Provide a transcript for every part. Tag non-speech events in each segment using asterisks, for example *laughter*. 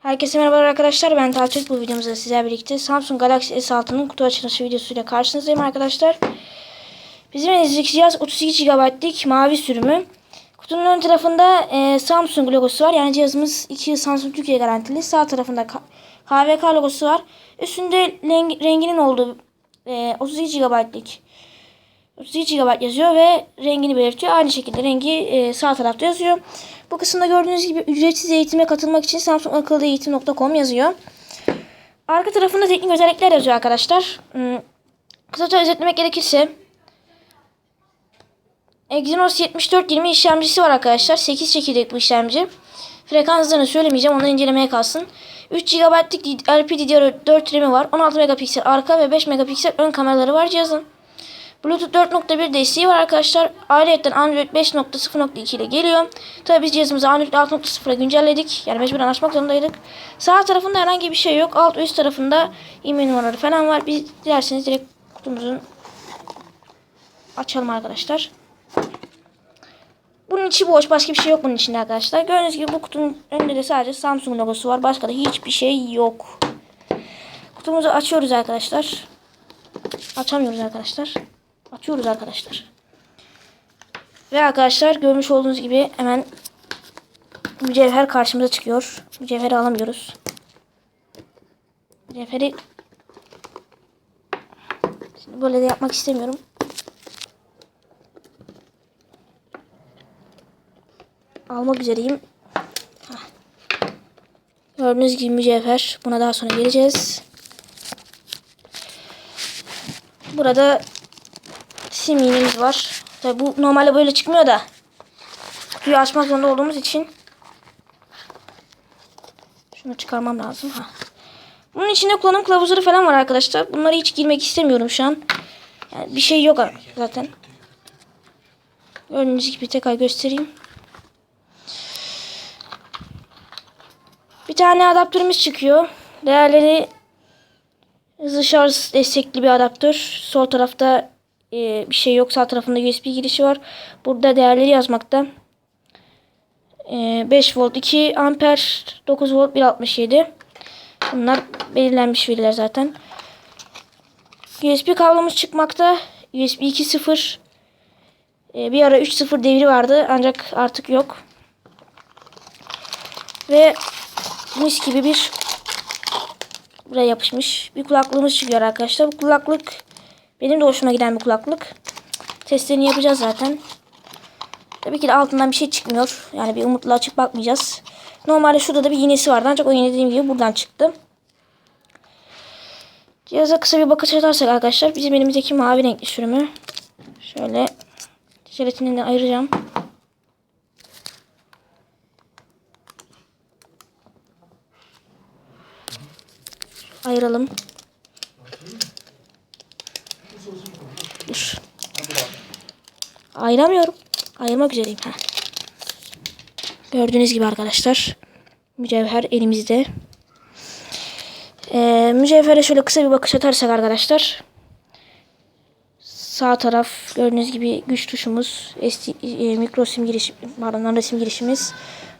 Herkese merhabalar arkadaşlar. Ben Talçık bu videomuzda sizlerle birlikte Samsung Galaxy S6'nın kutu açılışı videosuyla karşınızdayım arkadaşlar. Bizim elimizdeki cihaz 32 GB'lik mavi sürümü. Kutunun ön tarafında e, Samsung logosu var. Yani cihazımız 2 yıl Samsung Türkiye garantili. Sağ tarafında KVK logosu var. Üstünde rengi- renginin olduğu e, 32 GB'lik 32 GB yazıyor ve rengini belirtiyor. Aynı şekilde rengi e, sağ tarafta yazıyor. Bu kısımda gördüğünüz gibi ücretsiz eğitime katılmak için Samsung eğitim.com yazıyor. Arka tarafında teknik özellikler yazıyor arkadaşlar. Hmm, Kısaca özetlemek gerekirse Exynos 7420 işlemcisi var arkadaşlar. 8 çekirdek bu işlemci. Frekanslarını söylemeyeceğim. Onu incelemeye kalsın. 3 GB'lik LPDDR4 RAM'i var. 16 megapiksel arka ve 5 megapiksel ön kameraları var cihazın. Bluetooth 4.1 desteği var arkadaşlar. Ayrıca Android 5.0.2 ile geliyor. Tabi biz cihazımızı Android 6.0'a güncelledik. Yani mecburen açmak zorundaydık. Sağ tarafında herhangi bir şey yok. Alt üst tarafında e-mail numaraları falan var. Biz dilerseniz direkt kutumuzun açalım arkadaşlar. Bunun içi boş. Başka bir şey yok bunun içinde arkadaşlar. Gördüğünüz gibi bu kutunun önünde de sadece Samsung logosu var. Başka da hiçbir şey yok. Kutumuzu açıyoruz arkadaşlar. Açamıyoruz arkadaşlar. Açıyoruz arkadaşlar. Ve arkadaşlar görmüş olduğunuz gibi hemen mücevher karşımıza çıkıyor. Mücevheri alamıyoruz. Mücevheri Şimdi böyle de yapmak istemiyorum. Almak üzereyim. Hah. Gördüğünüz gibi mücevher. Buna daha sonra geleceğiz. Burada sim var. Tabi bu normalde böyle çıkmıyor da kutuyu açmak zorunda olduğumuz için şunu çıkarmam lazım. Ha. Bunun içinde kullanım kılavuzları falan var arkadaşlar. Bunlara hiç girmek istemiyorum şu an. Yani bir şey yok zaten. Gördüğünüz gibi tekrar göstereyim. Bir tane adaptörümüz çıkıyor. Değerleri hızlı şarj destekli bir adaptör. Sol tarafta e, bir şey yok. Sağ tarafında USB girişi var. Burada değerleri yazmakta. E, 5 volt 2 amper 9 volt 1.67 Bunlar belirlenmiş veriler zaten. USB kablomuz çıkmakta. USB 2.0 e, bir ara 3.0 devri vardı ancak artık yok. Ve mis gibi bir buraya yapışmış bir kulaklığımız çıkıyor arkadaşlar. Bu kulaklık benim de hoşuma giden bir kulaklık. Testlerini yapacağız zaten. Tabii ki de altından bir şey çıkmıyor. Yani bir umutla açıp bakmayacağız. Normalde şurada da bir iğnesi vardı ancak o iğne dediğim gibi buradan çıktı. Cihaza kısa bir bakış atarsak arkadaşlar bizim elimizdeki mavi renkli sürümü şöyle jelatininden ayıracağım. Ayıralım. Ayıramıyorum. Ayırmak üzereyim. Heh. Gördüğünüz gibi arkadaşlar. Mücevher elimizde. Ee, mücevhere şöyle kısa bir bakış atarsak arkadaşlar. Sağ taraf gördüğünüz gibi güç tuşumuz. SD, e, mikro sim girişi, pardon nano sim girişimiz.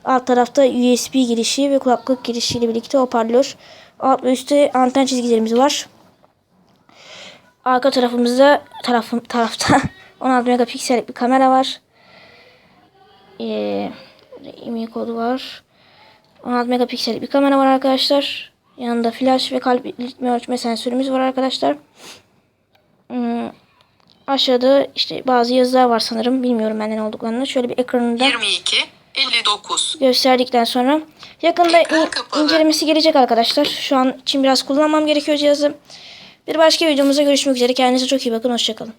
Alt tarafta USB girişi ve kulaklık girişiyle birlikte hoparlör. Alt ve üstte anten çizgilerimiz var. Arka tarafımızda tarafım, tarafta *laughs* 16 megapiksellik bir kamera var. Ee, email kodu var. 16 megapiksellik bir kamera var arkadaşlar. Yanında flash ve kalp ritmi ölçme sensörümüz var arkadaşlar. Hmm, aşağıda işte bazı yazılar var sanırım. Bilmiyorum benden olduklarını. Şöyle bir ekranında 22 59 gösterdikten sonra yakında in- incelemesi gelecek arkadaşlar. Şu an için biraz kullanmam gerekiyor cihazı. Bir başka videomuzda görüşmek üzere. Kendinize çok iyi bakın. Hoşçakalın.